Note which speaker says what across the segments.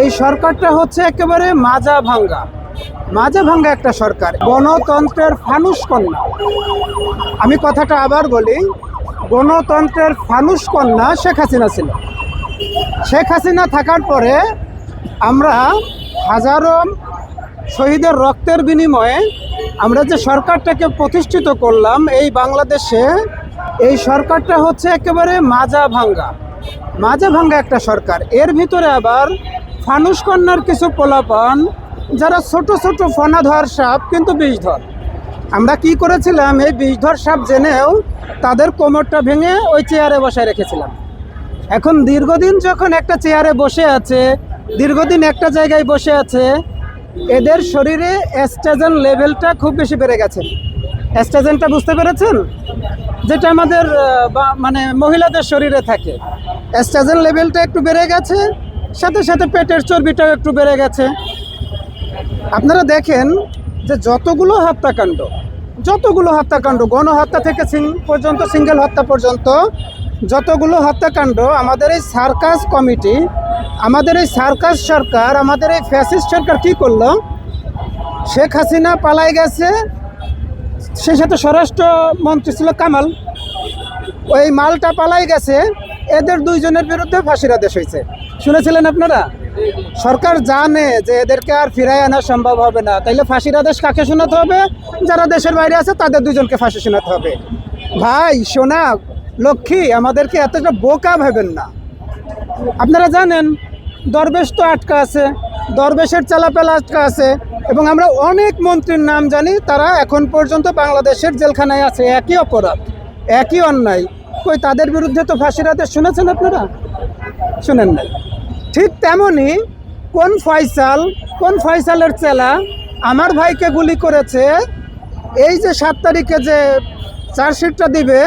Speaker 1: এই সরকারটা হচ্ছে একেবারে মাজা ভাঙ্গা। মাজা ভাঙ্গা একটা সরকার, গণতন্ত্রের ফানুস কন্যা। আমি কথাটা আবার বলি, গণতন্ত্রের ফানুস কন্যা শেখ হাসিনা ছিল। শেখ হাসিনা থাকার পরে আমরা হাজারো শহীদের রক্তের বিনিময়ে আমরা যে সরকারটাকে প্রতিষ্ঠিত করলাম এই বাংলাদেশে, এই সরকারটা হচ্ছে একেবারে মাজা ভাঙ্গা। মাজা ভাঙ্গা একটা সরকার। এর ভিতরে আবার ফানুস কন্যার কিছু পোলাপান, যারা ছোট ছোট ফনাধর সাপ, কিন্তু বিষধর। আমরা কি করেছিলাম, এই বিষধর সাপ জেনেও তাদের কোমরটা ভেঙে ওই চেয়ারে বসায় রেখেছিলাম। এখন দীর্ঘদিন যখন একটা চেয়ারে বসে আছে, দীর্ঘদিন একটা জায়গায় বসে আছে, এদের শরীরে অ্যাস্ট্রাজেন লেভেলটা খুব বেশি বেড়ে গেছে। অ্যাস্ট্রাজেনটা বুঝতে পেরেছেন? যেটা আমাদের মানে মহিলাদের শরীরে থাকে। অ্যাস্ট্রাজেন লেভেলটা একটু বেড়ে গেছে সাথে সাথে পেটের চর্বিটাও একটু বেড়ে গেছে। আপনারা দেখেন যে যতগুলো হত্যাকাণ্ড যতগুলো হত্যাকাণ্ড, গণহত্যা থেকে সিং- পর্যন্ত, সিঙ্গেল হত্যা পর্যন্ত, যতগুলো হত্যাকাণ্ড, আমাদের এই সার্কাস কমিটি, আমাদের এই সার্কাস সরকার, আমাদের এই ফ্যাসিস্ট সরকার কি করল? শেখ হাসিনা পালাই গেছে সেই সাথে স্বরাষ্ট্র মন্ত্রী ছিল কামাল। ওই মালটা পালাই গেছে এদের দুইজনের বিরুদ্ধে ফাঁসির আদেশ হয়েছে। শুনেছিলেন আপনারা? সরকার জানে যে এদেরকে আর ফিরাই আনা সম্ভব হবে না। তাইলে ফাঁসির আদেশ কাকে শোনাতে হবে? যারা দেশের বাইরে আছে, তাদের দুজনকে ফাঁসি শোনাতে হবে। ভাই সোনা লক্ষ্মী, আমাদেরকে এতটা বোকা ভাবেন না। আপনারা জানেন, দরবেশ তো আটকা আছে, দরবেশের চালাপেলা আটকা আছে, এবং আমরা অনেক মন্ত্রীর নাম জানি, তারা এখন পর্যন্ত বাংলাদেশের জেলখানায় আছে। একই অপরাধ, একই অন্যায়। কই, তাদের বিরুদ্ধে তো ফাঁসির আদেশ শুনেছেন আপনারা? শুনেন নাই। ঠিক তেমনই কোন ফয়সাল, কোন ফয়সালের চেলা আমার ভাইকে গুলি করেছে, এই যে সাত তারিখে যে চার্জশিটটা দিবে,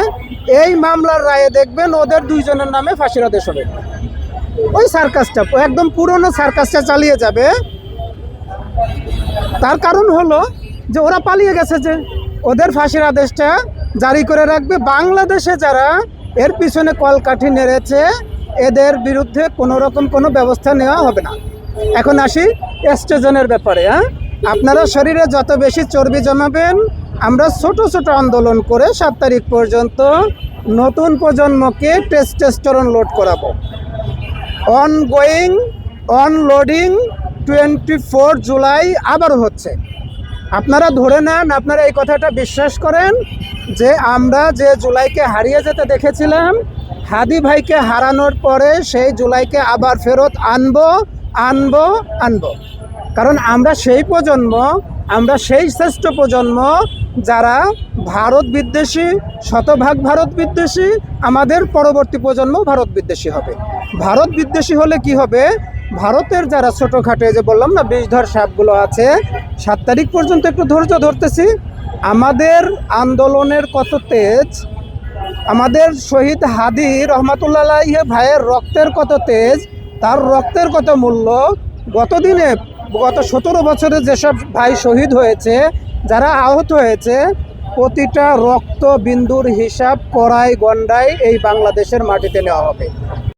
Speaker 1: এই মামলার রায়ে দেখবেন ওদের দুইজনের নামে ফাঁসির আদেশ হবে। ওই সার্কাসটা, একদম পুরনো সার্কাসটা চালিয়ে যাবে। তার কারণ হলো যে ওরা পালিয়ে গেছে যে, ওদের ফাঁসির আদেশটা জারি করে রাখবে। বাংলাদেশে যারা এর পিছনে কলকাঠি নেড়েছে, এদের বিরুদ্ধে কোনো রকম কোনো ব্যবস্থা নেওয়া হবে না। এখন আসি এস্টেজনের ব্যাপারে হ্যাঁ? আপনারা শরীরে যত বেশি চর্বি জমাবেন, আমরা ছোট ছোট আন্দোলন করে সাত তারিখ পর্যন্ত নতুন প্রজন্মকে টেস্টেস্টোরন লোড করাবো। Ongoing unloading twenty four July আবারও হচ্ছে। আপনারা ধরে নেন, আপনারা এই কথাটা বিশ্বাস করেন যে আমরা যে জুলাইকে হারিয়ে যেতে দেখেছিলাম, হাদি ভাইকে হারানোর পরে সেই জুলাইকে আবার ফেরত আনব আনব আনব। কারণ আমরা সেই প্রজন্ম, আমরা সেই শ্রেষ্ঠ প্রজন্ম যারা ভারত বিদ্বেষী, শতভাগ ভারত বিদ্বেষী, আমাদের পরবর্তী প্রজন্ম ভারত বিদ্বেষী হবে। ভারত বিদ্বেষী হলে কি হবে? ভারতের যারা ছোটোখাটো যে বললাম না, বিষধর সাপগুলো আছে, সাত তারিখ পর্যন্ত একটু ধৈর্য ধরতেছি। আমাদের আন্দোলনের কত তেজ? আমাদের শহীদ হাদি রহমাতুল্লাহ ভাইয়ের রক্তের কত তেজ? তার রক্তের কত মূল্য? গতদিনে, গত সতেরো বছরে যেসব ভাই শহীদ হয়েছে, যারা আহত হয়েছে, প্রতিটা রক্ত বিন্দুর হিসাব কড়াই গন্ডায় এই বাংলাদেশের মাটিতে নেওয়া হবে।